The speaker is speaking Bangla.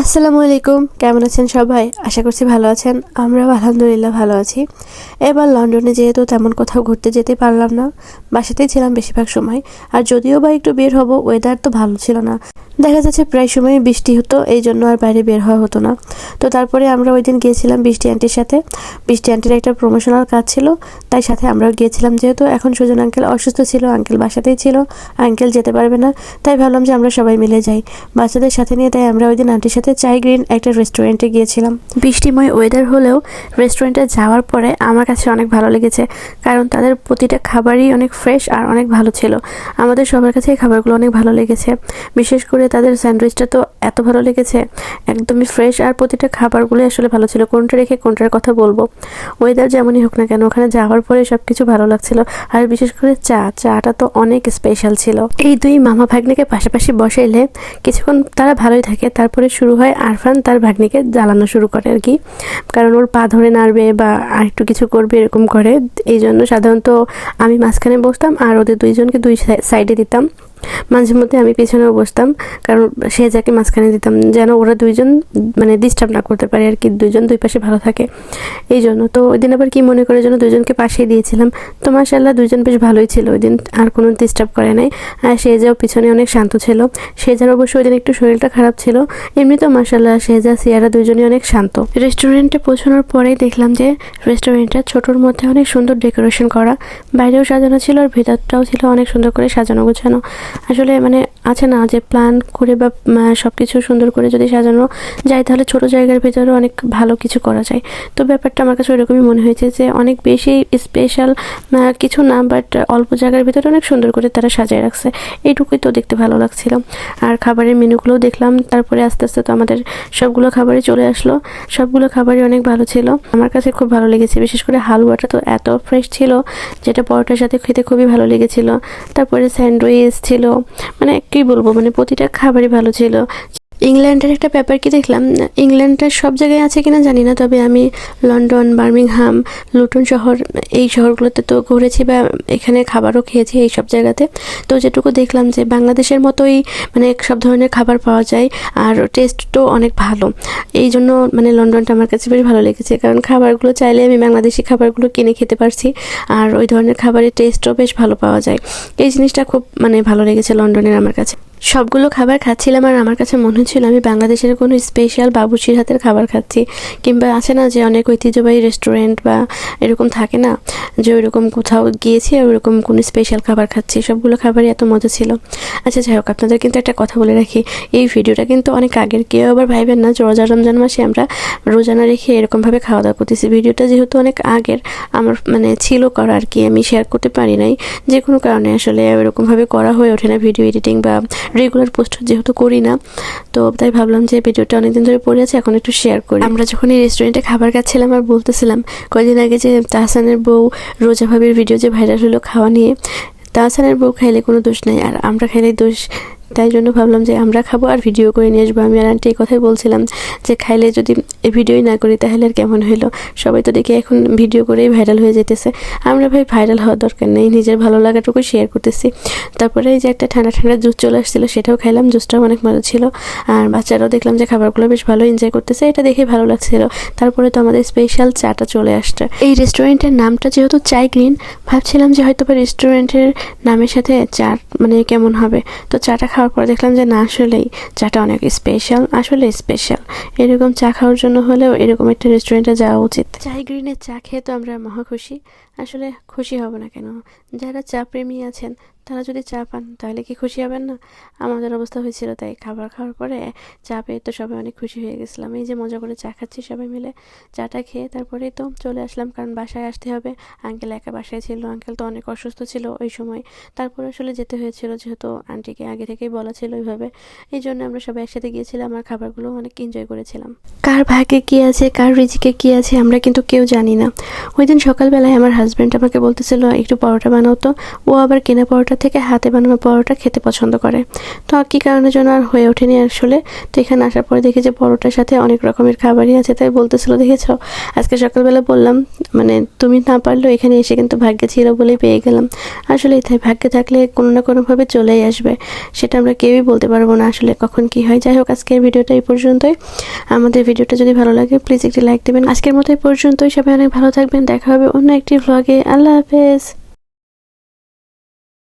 আসসালামু আলাইকুম, কেমন আছেন সবাই? আশা করছি ভালো আছেন। আমরাও আলহামদুলিল্লাহ ভালো আছি। এবার লন্ডনে যেহেতু তেমন কোথাও ঘুরতে যেতে পারলাম না, বাসাতেই ছিলাম বেশিরভাগ সময়। আর যদিও বা একটু বের হব ওয়েদার তো ভালো ছিল না। দেখা যাচ্ছে প্রায় সময় বৃষ্টি হতো, এই জন্য আর বাইরে বের হওয়া হতো না। তো তারপরে আমরা ওই দিন গিয়েছিলাম বৃষ্টি আন্টির সাথে। বৃষ্টি আন্টির একটা প্রমোশনাল কাজ ছিল, তাই সাথে আমরাও গিয়েছিলাম যেহেতু এখন সুজন আঙ্কেল অসুস্থ ছিল আঙ্কেল বাসাতেই ছিল আঙ্কেল যেতে পারবে না, তাই ভাবলাম যে আমরা সবাই মিলে যাই। বাচ্চাদের সাথে নিয়ে তাই আমরা ওই দিন আন্টির সাথে চাই গ্রিন একটা রেস্টুরেন্টে গিয়েছিলাম। বৃষ্টিময় ওয়েদার হলেও রেস্টুরেন্টে যাওয়ার পরে আমার কাছে অনেক ভালো লেগেছে, কারণ তাদের প্রতিটা খাবারই অনেক ফ্রেশ আর অনেক ভালো ছিল। আমাদের সবার কাছে এই খাবারগুলো অনেক ভালো লেগেছে। বিশেষ করে তাদের স্যান্ডউইচটা তো এত ভালো লেগেছে, একদমই ফ্রেশ আর প্রতিটা খাবারগুলোই আসলে ভালো ছিল। কোনটা রেখে কোনটার কথা বলব? ওয়েদার যেমনই হোক না কেন, ওখানে যাওয়ার পরে সব কিছু ভালো লাগছিল। আর বিশেষ করে চা, চাটা তো অনেক স্পেশাল ছিল। এই দুই মামা ভাগ্নিকে পাশাপাশি বসাইলে কিছুক্ষণ তারা ভালোই থাকে, তারপরে শুরু হয় আরফান তার ভাগ্নিকে জ্বালানো শুরু করে আর কি। কারণ ওর পা ধরে নাড়বে বা আর একটু কিছু করবে এরকম করে। এই জন্য সাধারণত আমি মাঝখানে বসতাম আর ওদের দুইজনকে দুই সাইডে দিতাম। মাঝে মধ্যে আমি পেছনেও বসতাম, কারণ সে যাকে মাঝখানে দিতাম, যেন ওরা দুইজন মানে ডিস্টার্ব না করতে পারে আর কি, দুইজন দুই পাশে ভালো থাকে। এই জন্য। তো ওই দিন আবার কি মনে করে যেন দুজনকে পাশেই দিয়েছিলাম। তো মাসাল্লাহ দুইজন বেশ ভালোই ছিল। ওই দিন আর কোনো ডিস্টার্ব করে নাই। আর সে যাও পিছনে অনেক শান্ত ছিল, সে যার অবশ্য ওই দিন একটু শরীরটা খারাপ ছিল। এমনিতেও মাসাল্লাহ যা সিয়ারা দুইজনই অনেক শান্ত। রেস্টুরেন্টে পৌঁছানোর পরেই দেখলাম যে রেস্টুরেন্টটা ছোটোর মধ্যে অনেক সুন্দর ডেকোরেশন করা। বাইরেও সাজানো ছিল আর ভেতরটাও ছিল অনেক সুন্দর করে সাজানো গোছানো। আসলে মানে আছে না যে প্ল্যান করে বা সব কিছু সুন্দর করে যদি সাজানো যায়, তাহলে ছোট জায়গার ভিতরে অনেক ভালো কিছু করা যায়। তো ব্যাপারটা আমার কাছে ওইরকমই মনে হয়েছে যে, অনেক বেশি স্পেশাল কিছু না বাট অল্প জায়গার ভিতরে অনেক সুন্দর করে তারা সাজিয়ে রাখছে। এইটুকুই তো দেখতে ভালো লাগছিল। আর খাবারের মেনুগুলোও দেখলাম। তারপরে আস্তে আস্তে তো আমাদের সবগুলো খাবারই চলে আসলো। সবগুলো খাবারই অনেক ভালো ছিল। আমার কাছে খুব ভালো লেগেছে। বিশেষ করে হালুয়াটা তো এত ফ্রেশ ছিল, যেটা পরোটার সাথে খেতে খুবই ভালো লেগেছিল। তারপরে স্যান্ডউইচ ছিল মানে কি বলব মানে প্রতিটা খাবারই ভালো ছিল। ইংল্যান্ডের একটা ব্যাপার কি দেখলাম? ইংল্যান্ডের সব জায়গায় আছে কিনা জানি না, তবে আমি লন্ডন, বার্মিংহাম, লুটন শহর, এই শহরগুলোতে তো ঘুরেছি বা এখানে খাবারও খেয়েছি এই সব জায়গাতে। তো যেটুকু দেখলাম যে বাংলাদেশের মতোই মানে সব ধরনের খাবার পাওয়া যায় আর টেস্টও অনেক ভালো। এই জন্য মানে লন্ডনটা আমার কাছে বেশ ভালো লেগেছে, কারণ খাবারগুলো চাইলে আমি বাংলাদেশি খাবারগুলো কিনে খেতে পারছি আর ওই ধরনের খাবারের টেস্টও বেশ ভালো পাওয়া যায়। এই জিনিসটা খুব মানে ভালো লেগেছে লন্ডনের আমার কাছে। সবগুলো খাবার খাচ্ছিলাম আর আমার কাছে মনে হচ্ছিল আমি বাংলাদেশের কোনো স্পেশাল বাবুচির হাতের খাবার খাচ্ছি। কিংবা আছে না যে অনেক ঐতিহ্যবাহী রেস্টুরেন্ট বা এরকম থাকে না যে ওইরকম কোথাও গিয়েছি আর ওইরকম কোনো স্পেশাল খাবার খাচ্ছি। সবগুলো খাবারই এত মজা ছিল। আচ্ছা যাই হোক, আপনাদের কিন্তু একটা কথা বলে রাখি। এই ভিডিওটা কিন্তু অনেক আগের। কেউ আবার ভাইবেন না যে রোজা রমজান মাসে আমরা রোজানা রেখে এরকমভাবে খাওয়া দাওয়া করতেছি। ভিডিওটা যেহেতু অনেক আগের, আমার মানে ছিল করা আর কি, আমি শেয়ার করতে পারি নাই। যে কোনো কারণে আসলে ওইরকমভাবে করা হয়ে ওঠে না ভিডিও এডিটিং বা রেগুলার পোস্ট যেহেতু করি না, তো তাই ভাবলাম যে ভিডিওটা অনেকদিন ধরে পড়ে আছে, এখন একটু শেয়ার করি। আমরা যখন এই রেস্টুরেন্টে খাবার খাচ্ছিলাম আর বলতেছিলাম, কয়েকদিন আগে যে তাহসানের বউ রোজা ভাবির ভিডিও যে ভাইরাল হলো খাওয়া নিয়ে, তাহসানের বউ খাইলে কোনো দোষ নাই, আর আমরা খাইলে দোষ তাই জন্য ভাবলাম যে আমরা খাব আর ভিডিও করে নিয়ে আসব। আমি আর আন্টি এই কথাই বলছিলাম যে খাইলে যদি এই ভিডিওই না করি তাহলে আর কেমন হইল? সবাই তো দেখি এখন ভিডিও করেই ভাইরাল হয়ে যেতেছে। আমরা ভাই ভাইরাল হওয়ার দরকার নেই, নিজের ভালো লাগাটুকু শেয়ার করতেছি। তারপরে এই যে একটা ঠান্ডা ঠান্ডা জুস চলে আসছিল, সেটাও খাইলাম জুসটাও অনেক মজা ছিল। আর বাচ্চারাও দেখলাম যে খাবারগুলো বেশ ভালো এনজয় করতেছে, এটা দেখে ভালো লাগছিল। তারপরে তো আমাদের স্পেশাল চাটা চলে আসছে। এই রেস্টুরেন্টের নামটা যেহেতু চাই গ্রিন ভাবছিলাম যে হয়তো বা রেস্টুরেন্টের নামের সাথে চা মানে কেমন হবে? তো চাটা খাওয়ার পর দেখলাম যে না, আসলেই চাটা অনেক স্পেশাল আসলে স্পেশাল এরকম চা খাওয়ার জন্য হলেও এরকম একটা রেস্টুরেন্টে যাওয়া উচিত। চাই গ্রিনের চা খেয়ে তো আমরা মহা খুশি। আসলে খুশি হব না কেন? যারা চা প্রেমী আছেন তারা যদি চা পান, তাহলে কি খুশি হবেন না? আমাদের অবস্থা হয়েছিল তাই খাবার খাওয়ার পরে চা পেয়ে তো সবাই অনেক খুশি হয়ে গেছিলাম। এই যে মজা করে চা খাচ্ছি সবাই মিলে। চাটা খেয়ে তারপরেই তো চলে আসলাম, কারণ বাসায় আসতে হবে। আঙ্কেল একা বাসায় ছিল, আঙ্কেল তো অনেক অসুস্থ ছিল ওই সময়। তারপরে আসলে যেতে হয়েছিল, যেহেতু আন্টিকে আগে থেকেই বলা ছিল ওইভাবে। এই জন্য আমরা সবাই একসাথে গিয়েছিলাম আর খাবারগুলো অনেক এনজয় করেছিলাম। কার ভাগে কী আছে, কার রিজিকে কী আছে, আমরা কিন্তু কেউ জানি না। ওই দিন সকালবেলায় আমার হাজব্যান্ড আমাকে বলতেছিল, একটু পরোটা বানাও তো। ও আবার কেনা পরোটা ছোটোবেলা থেকে হাতে বানানো পরোটা খেতে পছন্দ করে। তো কী কারণে যেন আর হয়ে ওঠেনি আসলে? তো এখানে আসার পরে দেখি যে পরোটার সাথে অনেক রকমের খাবারই আছে, তাই বলতেছিল, দেখেছ? আজকে সকালবেলা বললাম মানে তুমি না পারলেও এখানে এসে কিন্তু ভাগ্যে ছিল বলেই পেয়ে গেলাম। আসলে তাই, ভাগ্যে থাকলে কোনো না কোনোভাবে চলেই আসবে। সেটা আমরা কেউই বলতে পারব না আসলে কখন কি হয়। যাই হোক, আজকের ভিডিওটা এই পর্যন্তই। আমাদের ভিডিওটা যদি ভালো লাগে প্লিজ একটি লাইক দেবেন। আজকের মতো এই পর্যন্তই। সবাই অনেক ভালো থাকবেন। দেখা হবে অন্য একটি ভ্লগে আল্লাহ হাফেজ।